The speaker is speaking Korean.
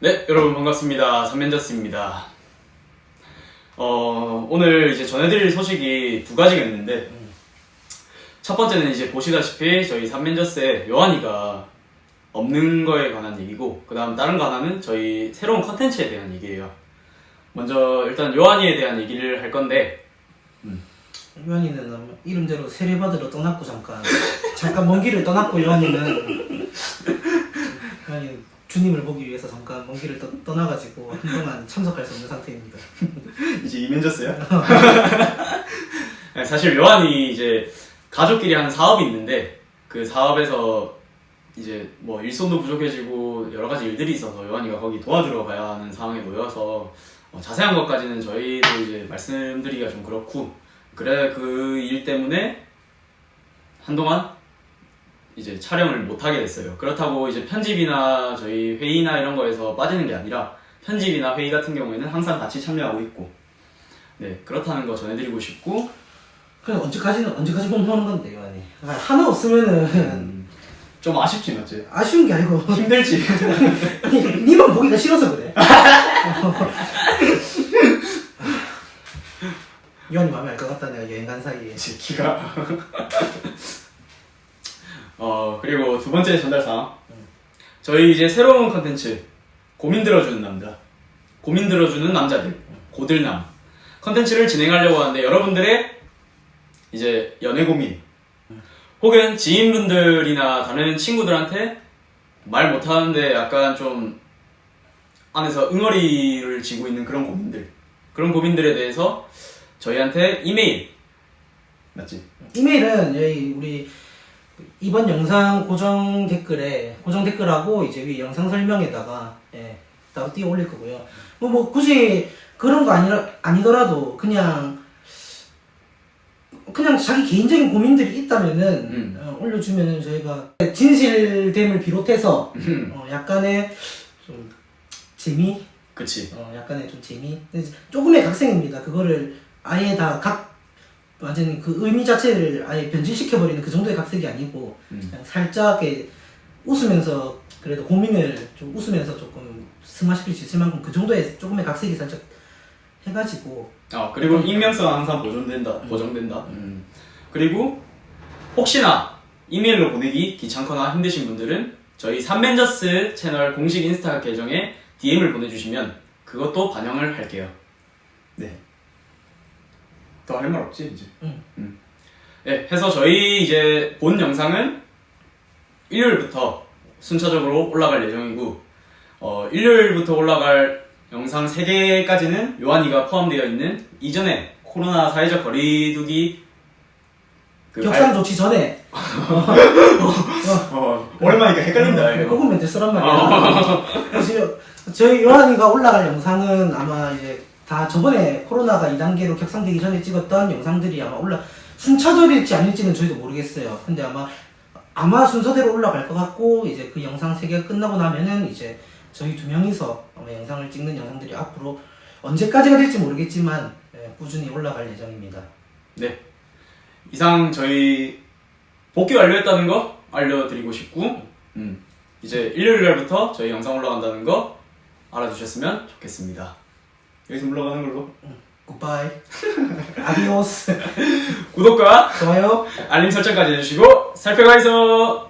네, 여러분 반갑습니다. 삼면저스입니다. 어, 오늘 이제 전해드릴 소식이 두 가지가 있는데, 첫 번째는 이제 보시다시피 저희 삼면저스에 요한이가 없는 거에 관한 얘기고, 그 다음 다른 거 하나는 저희 새로운 컨텐츠에 대한 얘기예요. 먼저 일단 요한이에 대한 얘기를 할 건데, 요한이는 이름대로 세례받으러 떠났고 잠깐 잠깐 먼 길을 떠났고 요한이는 요한이 주님을 보기 위해서 잠깐 먼 길을 떠, 떠나가지고 한동안 참석할 수 없는 상태입니다. 이제 이면저스야? 네, 사실 요한이 이제 가족끼리 하는 사업이 있는데 그 사업에서 이제 뭐 일손도 부족해지고 여러 가지 일들이 있어서 요한이가 거기 도와주러 가야 하는 상황에 놓여서 어, 자세한 것까지는 저희도 이제 말씀드리기가 좀 그렇고 그래 그 일 때문에 한동안 이제 촬영을 못 하게 됐어요. 그렇다고 이제 편집이나 저희 회의나 이런 거에서 빠지는 게 아니라 편집이나 회의 같은 경우에는 항상 같이 참여하고 있고 네 그렇다는 거 전해드리고 싶고 그냥 언제까지는 언제까지 공부하는 건데 아, 하나 없으면은 음, 좀 아쉽지 맞지? 아쉬운 게 아니고 힘들지 아니, 니만 보기가 싫어서 그래. 요한이 마음에 알 것 같다 내가 여행 간 사이에. 기가 어 그리고 두 번째 전달사항. 저희 이제 새로운 컨텐츠 고민 들어주는 남자. 고민 들어주는 남자들 고들남. 컨텐츠를 진행하려고 하는데 여러분들의 이제 연애 고민 혹은 지인분들이나 다른 친구들한테 말 못하는데 약간 좀 안에서 응어리를 지고 있는 그런 고민들. 그런 고민들에 대해서 저희한테 이메일. 맞지? 이메일은 여기 우리 이번 영상 고정 댓글에 고정 댓글하고 이제 위 영상 설명에다가 예, 따로 띄워 올릴 거고요. 뭐, 뭐 굳이 그런 거 아니라 아니더라도 그냥 그냥 자기 개인적인 고민들이 있다면은 음. 어, 올려주면은 저희가 진실됨을 비롯해서 음. 어, 약간의 좀 재미 그치 어, 약간의 좀 재미. 조금의 각색입니다. 그거를 아예 다 각 완전 그 의미 자체를 아예 변질시켜버리는 그 정도의 각색이 아니고 음. 그냥 살짝의 웃으면서 그래도 고민을 좀 웃으면서 조금 승화시킬 수 있을 만큼 그 정도의 조금의 각색이 살짝 해가지고 아 그리고 익명성은 항상 보존된다 보정된다 음. 그리고 혹시나 이메일로 보내기 귀찮거나 힘드신 분들은 저희 삼맨저스 채널 공식 인스타 계정에 DM을 보내주시면 그것도 반영을 할게요 네 더 할 말 없지 이제 응. 음. 네 해서 저희 이제 본 영상은 일요일부터 순차적으로 올라갈 예정이고 어, 일요일부터 올라갈 영상 3개까지는 요한이가 포함되어 있는 이전에 코로나 사회적 거리두기 그 격상 조치 전에 발- 어, 오랜만이니까 헷갈린다 어, 이거. 고급 멘트 쓰란 말이야. 그래서 저희 요한이가 올라갈 영상은 아마 이제 다 저번에 코로나가 2단계로 격상되기 전에 찍었던 영상들이 아마 올라 순차적일지 아닐지는 저희도 모르겠어요. 근데 아마 아마 순서대로 올라갈 것 같고 이제 그 영상 세 개가 끝나고 나면은 이제 저희 두 명이서 아마 영상을 찍는 영상들이 앞으로 언제까지가 될지 모르겠지만 예, 꾸준히 올라갈 예정입니다. 네 이상 저희 복귀 완료했다는 거 알려드리고 싶고 음, 이제 일요일 날부터 저희 영상 올라간다는 거 알아주셨으면 좋겠습니다 여기서 물러가는 걸로 굿바이. 아디오스. 구독과 좋아요. 알림 설정까지 해주시고 살펴가이소